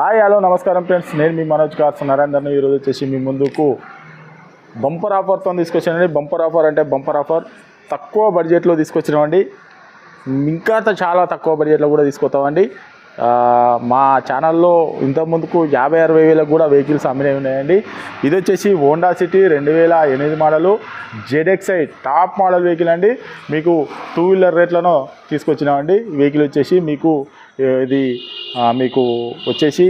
Hi hello నమస్కారం friends. నేను మీ Manoj cars నరేందర్ని ఈరోజు వచ్చేసి మీ ముందుకు బంపర్ ఆఫర్తో తీసుకొచ్చానండి. బంపర్ ఆఫర్ అంటే బంపర్ ఆఫర్ తక్కువ బడ్జెట్లో తీసుకొచ్చినామండి ఇంకా చాలా తక్కువ బడ్జెట్లో కూడా తీసుకొస్తామండి. మా ఛానల్లో ఇంతకుముందుకు యాభై అరవై వేలకు కూడా వెహికల్స్ అమ్మినవి ఉన్నాయండి. ఇది వచ్చేసి హోండా సిటీ రెండు వేల ఎనిమిది model ZXI top model vehicle అండి. మీకు టూ వీలర్ రేట్లను తీసుకొచ్చినామండి. వెహికల్ వచ్చేసి మీకు ఇది మీకు వచ్చేసి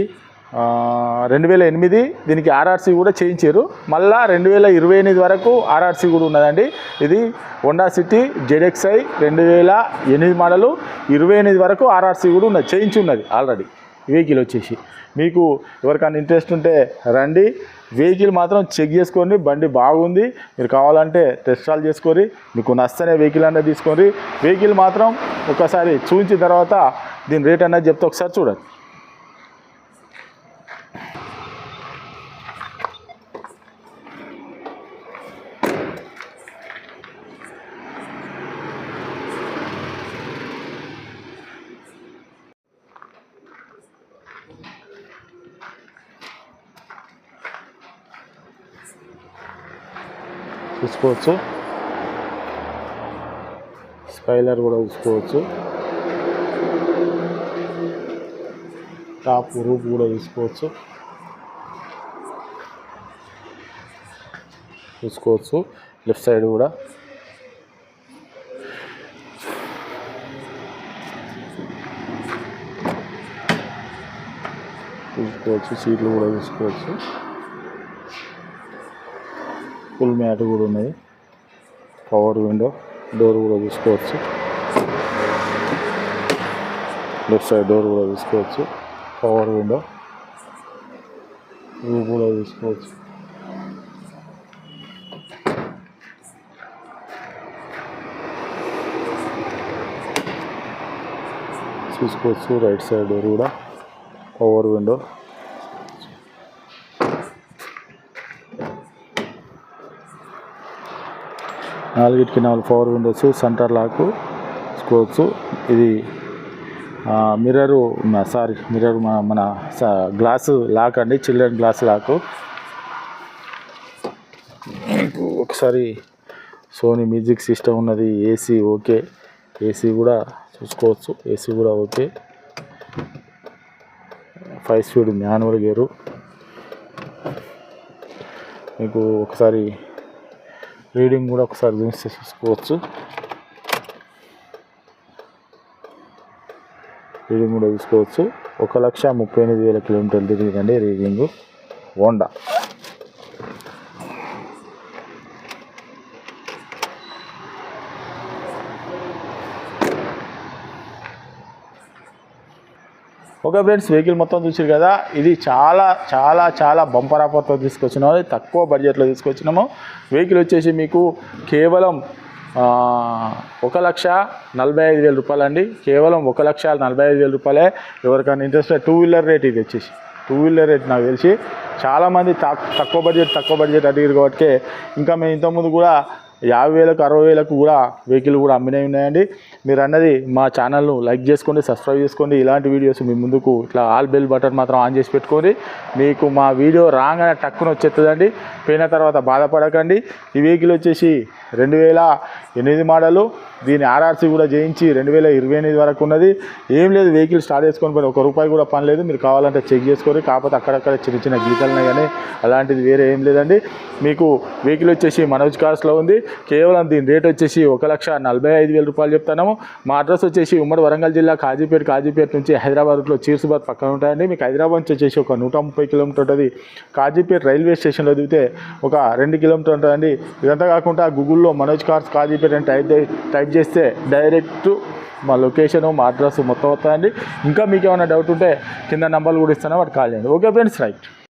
రెండు వేల ఎనిమిది దీనికి ఆర్ఆర్సీ కూడా చేయించారు. మళ్ళా రెండు వేల ఇరవై ఎనిమిది వరకు ఆర్ఆర్సీ కూడా ఉన్నదండి. ఇది హోండా సిటీ జెడెక్స్ఐ రెండు వేల ఎనిమిది మోడలు ఇరవై ఎనిమిది వరకు ఆర్ఆర్సీ కూడా ఉన్నది చేయించి ఉన్నది ఆల్రెడీ. వెహికల్ వచ్చేసి. మీకు ఎవరికైనా ఇంట్రెస్ట్ ఉంటే రండి. వెహికల్ మాత్రం చెక్ చేసుకోండి బండి బాగుంది మీరు కావాలంటే టెస్ట్ ట్రాల్ చేసుకొని మీకు నచ్చనే వెహికల్ అనేది తీసుకోండి వెహికల్ మాత్రం ఒకసారి చూపించిన తర్వాత దీని రేట్ అనేది చెప్తే ఒకసారి చూడండి. చూసుకోవచ్చు. స్పైలర్ కూడా చూసుకోవచ్చు. టాప్ రూప్ కూడా చూసుకోవచ్చు. చూసుకోవచ్చు. లెఫ్ట్ సైడ్ కూడా. చూసుకోవచ్చు. సీట్లు కూడా చూసుకోవచ్చు. ఫుల్ మ్యాట్ కూడా ఉన్నది. పవర్ విండో డోర్ కూడా చూసుకోవచ్చు లెఫ్ట్ సైడ్ డోర్ కూడా తీసుకోవచ్చు. పవర్ విండో రూమ్ కూడా తీసుకోవచ్చు. చూసుకోవచ్చు. రైట్ సైడ్ డోర్ కూడా పవర్ విండో. నాలుగిటికి నాలుగు పవర్ విండోస్ సెంటర్ లాక్ చూసుకోవచ్చు ఇది మిర్రరు సారీ మిర్రర్ మన మన గ్లాసు లాక్ అండి చిల్డ్రన్ గ్లాస్ లాక్ మీకు ఒకసారి సోనీ మ్యూజిక్ సిస్టమ్ ఉన్నది ఏసీ ఓకే. ఏసీ కూడా చూసుకోవచ్చు ఏసీ కూడా okay. Five speed manual gear మీకు ఒకసారి రీడింగ్ కూడా ఒకసారి చూస్తే చూసుకోవచ్చు. రీడింగ్ కూడా చూసుకోవచ్చు ఒక లక్ష ముప్పై ఎనిమిది వేల కిలోమీటర్లు తిరిగిందండి reading. Honda. Okay friends vehicle మొత్తం చూసారు కదా ఇది చాలా చాలా చాలా బంపర్ ఆఫర్తో తీసుకొచ్చినాము తక్కువ బడ్జెట్లో తీసుకొచ్చినాము. వెహికల్ వచ్చేసి మీకు కేవలం ఒక లక్ష నలభై ఐదు వేల రూపాయలు అండి కేవలం ఒక లక్ష నలభై ఐదు వేల రూపాయలే. ఎవరికైనా ఇంట్రెస్ట్ టూ వీలర్ రేట్ ఇది వచ్చేసి. టూ వీలర్ రేట్ నాకు తెలిసి. చాలామంది తక్కువ బడ్జెట్ తక్కువ బడ్జెట్ అడిగారు కాబట్టి ఇంకా మేము ఇంతకుముందు కూడా యాభై వేలకు అరవై వేలకు కూడా వెహికల్ కూడా అమ్మినవి ఉన్నాయండి. మీరు అన్నది మా ఛానల్ను లైక్ చేసుకోండి సబ్స్క్రైబ్ చేసుకోండి. ఇలాంటి వీడియోస్ మీ ముందుకు ఇట్లా ఆల్ బెల్ బటన్ మాత్రం ఆన్ చేసి పెట్టుకోండి. మీకు మా వీడియో రాగానే టక్కున వచ్చేస్తుందండి పోయిన తర్వాత బాధపడకండి. ఈ వెహికల్ వచ్చేసి రెండు వేల ఎనిమిది మోడలు. దీని ఆర్ఆర్సీ కూడా చేయించి రెండు వేల ఇరవై ఎనిమిది వరకు ఉన్నది. ఏం లేదు వెహికల్ స్టార్ట్ చేసుకొని పోయి ఒక రూపాయి కూడా పని లేదు. మీరు కావాలంటే చెక్ చేసుకోండి. కాకపోతే అక్కడక్కడ చిన్న చిన్న గీతలున్నాయి కానీ అలాంటిది వేరే ఏం లేదండి. మీకు వెహికల్ వచ్చేసి మనోజ్ కార్స్లో ఉంది. కేవలం దీని రేట్ వచ్చేసి ఒక లక్ష నలభై ఐదు వేల రూపాయలు చెప్తాను మా అడ్రస్ వచ్చేసి ఉమ్మడి వరంగల్ జిల్లా కాజీపేట కాజీపేట నుంచి హైదరాబాద్లో చీర్సుబాద్ పక్కన ఉంటాయండి. మీకు హైదరాబాద్ నుంచి వచ్చేసి ఒక నూట ముప్పై కిలోమీటర్ ఉంటుంది. కాజీపేట రైల్వే స్టేషన్లో దిగితే ఒక రెండు కిలోమీటర్ ఉంటుందండి. ఇదంతా కాకుండా గూగుల్లో మనోజ్ కార్స్ కాజీపేట అని టైప్ చే- టైప్ చేస్తే డైరెక్ట్ మా లొకేషన్ మా అడ్రస్ మొత్తం వస్తాయండి ఇంకా మీకు ఏమైనా డౌట్ ఉంటే కింద నంబర్లు కూడా ఇస్తాను వాటి కాల్ చేయండి. Okay friends right.